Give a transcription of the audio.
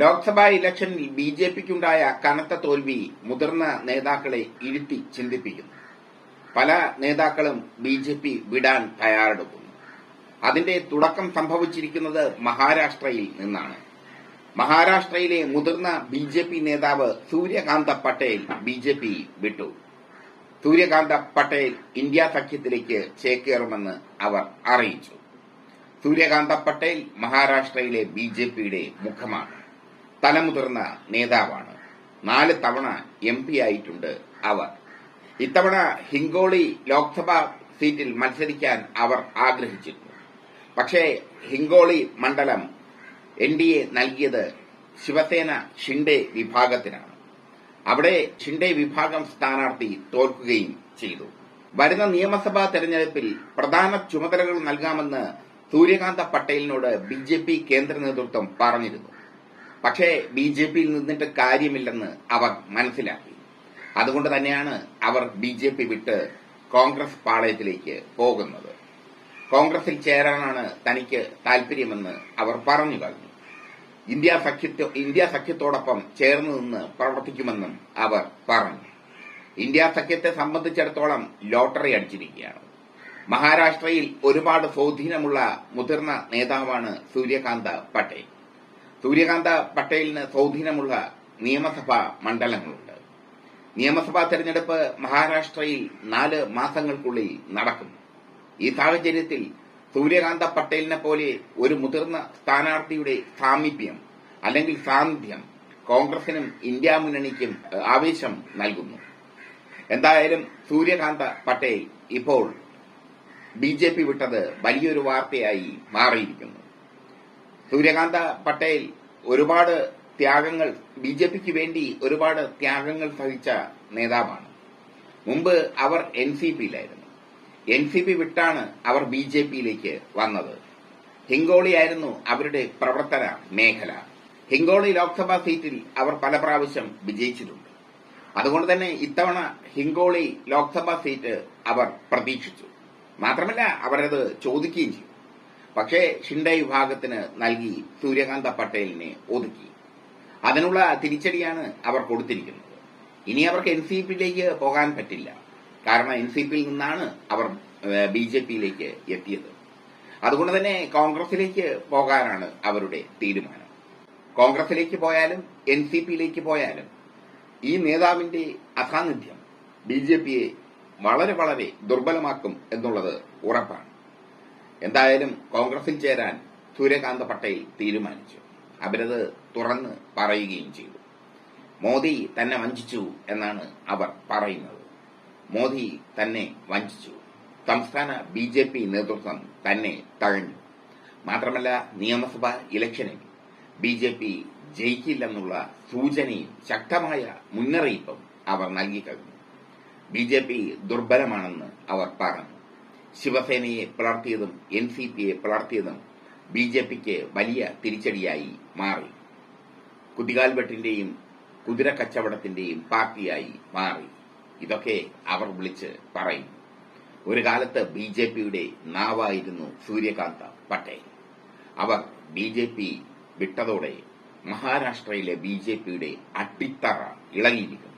ലോക്സഭാ ഇലക്ഷനിൽ B J പിക്കുണ്ടായ കനത്ത തോൽവി മുതിർന്ന നേതാക്കളെ ഇരുത്തി ചിന്തിപ്പിക്കുന്നു. പല നേതാക്കളും ബി ജെ പി വിടാൻ തയ്യാറെടുക്കുന്നു. അതിന്റെ തുടക്കം സംഭവിച്ചിരിക്കുന്നത് മഹാരാഷ്ട്രയിൽ നിന്നാണ്. മഹാരാഷ്ട്രയിലെ മുതിർന്ന ബി ജെ പി നേതാവ് Suryakanta Patel B J P വിട്ടു. സൂര്യകാന്ത പട്ടേൽ ഇന്ത്യ സഖ്യത്തിലേക്ക് ചേക്കേറുമെന്ന് അവർ അറിയിച്ചു. സൂര്യകാന്ത പട്ടേൽ മഹാരാഷ്ട്രയിലെ ബി ജെ പിയുടെ മുഖമാണ്. തലമുതിർന്ന നേതാവാണ്. നാല് തവണ എം പി ആയിട്ടുണ്ട് അവർ. ഇത്തവണ ഹിങ്കോളി ലോക്സഭാ സീറ്റിൽ മത്സരിക്കാൻ അവർ ആഗ്രഹിച്ചിരുന്നു. പക്ഷേ ഹിങ്കോളി മണ്ഡലം എൻ ഡി എ നൽകിയത് ശിവസേന ഷിൻഡെ വിഭാഗത്തിനാണ്. അവിടെ ഷിൻഡെ വിഭാഗം സ്ഥാനാർത്ഥി തോൽക്കുകയും ചെയ്തു. വരുന്ന നിയമസഭാ തെരഞ്ഞെടുപ്പിൽ പ്രധാന ചുമതലകൾ നൽകാമെന്ന് സൂര്യകാന്ത പട്ടേലിനോട് ബി കേന്ദ്ര നേതൃത്വം പറഞ്ഞിരുന്നു. പക്ഷേ ബി ജെ പിയിൽ നിന്നിട്ട് കാര്യമില്ലെന്ന് അവർ മനസ്സിലാക്കി. അതുകൊണ്ട് തന്നെയാണ് അവർ ബി ജെ പി വിട്ട് കോൺഗ്രസ് പാളയത്തിലേക്ക് പോകുന്നത്. കോൺഗ്രസിൽ ചേരാനാണ് തനിക്ക് താൽപര്യമെന്ന് അവർ പറഞ്ഞു കഴിഞ്ഞു. ഇന്ത്യ സഖ്യത്തോ ഇന്ത്യ സഖ്യത്തോടൊപ്പം ചേർന്ന് നിന്ന് പ്രവർത്തിക്കുമെന്നും അവർ പറഞ്ഞു. ഇന്ത്യ സഖ്യത്തെ സംബന്ധിച്ചിടത്തോളം ലോട്ടറി അടിച്ചിരിക്കുകയാണ്. മഹാരാഷ്ട്രയിൽ ഒരുപാട് സ്വാധീനമുള്ള മുതിർന്ന നേതാവാണ് സൂര്യകാന്ത പട്ടേൽ. സൂര്യകാന്ത പട്ടേലിന് സ്വാധീനമുള്ള നിയമസഭാ മണ്ഡലങ്ങളുണ്ട്. നിയമസഭാ തെരഞ്ഞെടുപ്പ് മഹാരാഷ്ട്രയിൽ നാല് മാസങ്ങൾക്കുള്ളിൽ നടക്കും ഈ സാഹചര്യത്തിൽ സൂര്യകാന്ത പട്ടേലിനെ പോലെ ഒരു മുതിർന്ന സ്ഥാനാർത്ഥിയുടെ സാമീപ്യം അല്ലെങ്കിൽ സാന്നിധ്യം കോൺഗ്രസിനും ഇന്ത്യ മുന്നണിക്കും ആവേശം നൽകുന്നു. എന്തായാലും സൂര്യകാന്ത പട്ടേൽ ഇപ്പോൾ ബി ജെ പി വിട്ടത് വലിയൊരു വാർത്തയായി മാറിയിരിക്കുന്നു. സൂര്യകാന്ത പട്ടേൽ ഒരുപാട് ത്യാഗങ്ങൾ ബി ജെ പിക്ക് വേണ്ടി ഒരുപാട് ത്യാഗങ്ങൾ സഹിച്ച നേതാവാണ്. മുമ്പ് അവർ എൻ സി പിയിലായിരുന്നു. എൻ സി പി വിട്ടാണ് അവർ ബി ജെ പിയിലേക്ക് വന്നത്. ഹിങ്കോളിയായിരുന്നു അവരുടെ പ്രവർത്തന മേഖല. ഹിങ്കോളി ലോക്സഭാ സീറ്റിൽ അവർ പല പ്രാവശ്യം വിജയിച്ചിട്ടുണ്ട്. അതുകൊണ്ട് തന്നെ ഇത്തവണ ഹിങ്കോളി ലോക്സഭാ സീറ്റ് അവർ പ്രതീക്ഷിച്ചു. മാത്രമല്ല അവരത് ചോദിക്കുകയും ചെയ്തു. പക്ഷേ ഷിൻഡെ വിഭാഗത്തിന് നൽകി സൂര്യകാന്ത പട്ടേലിനെ ഒതുക്കി. അതിനുള്ള തിരിച്ചടിയാണ് അവർ കൊടുത്തിരിക്കുന്നത്. ഇനി അവർക്ക് എൻ സി പിയിലേക്ക് പോകാൻ പറ്റില്ല. കാരണം എൻ സി പിയിൽ നിന്നാണ് അവർ ബി ജെ പിയിലേക്ക് എത്തിയത്. അതുകൊണ്ട് തന്നെ കോൺഗ്രസിലേക്ക് പോകാനാണ് അവരുടെ തീരുമാനം. കോൺഗ്രസിലേക്ക് പോയാലും എൻ സി പിയിലേക്ക് പോയാലും ഈ നേതാവിന്റെ അസാന്നിധ്യം ബി ജെ പിയെ വളരെ വളരെ ദുർബലമാക്കും എന്നുള്ളത് ഉറപ്പാണ്. എന്തായാലും കോൺഗ്രസിൽ ചേരാൻ സൂര്യകാന്ത പട്ടേൽ തീരുമാനിച്ചു. അവരത് തുറന്ന് പറയുകയും ചെയ്തു. മോദി തന്നെ വഞ്ചിച്ചു എന്നാണ് അവർ പറയുന്നത്. മോദി തന്നെ വഞ്ചിച്ചു. സംസ്ഥാന ബി ജെ പി നേതൃത്വം തന്നെ തഴഞ്ഞു. മാത്രമല്ല നിയമസഭാ ഇലക്ഷനിൽ ബി ജെ പി ജയിക്കില്ലെന്നുള്ള സൂചനയും ശക്തമായ മുന്നറിയിപ്പും അവർ നൽകിക്കഴിഞ്ഞു ബി ജെ പി ദുർബലമാണെന്ന് അവർ പറഞ്ഞു. ശിവസേനയെ പിളർത്തിയതും എൻ സി പിയെ പിളർത്തിയതും ബി ജെ പിക്ക് വലിയ തിരിച്ചടിയായി മാറി. കുതികാൽവെട്ടിന്റെയും കുതിര കച്ചവടത്തിന്റെയും പാർട്ടിയായി മാറി. ഇതൊക്കെ അവർ വിളിച്ച് പറയും. ഒരു കാലത്ത് ബി ജെ പിയുടെ നാവായിരുന്നു സൂര്യകാന്ത പട്ടേൽ. അവർ ബി ജെ പി വിട്ടതോടെ മഹാരാഷ്ട്രയിലെ ബി ജെ പിയുടെ അടിത്തറ ഇളകിയിരിക്കുന്നു.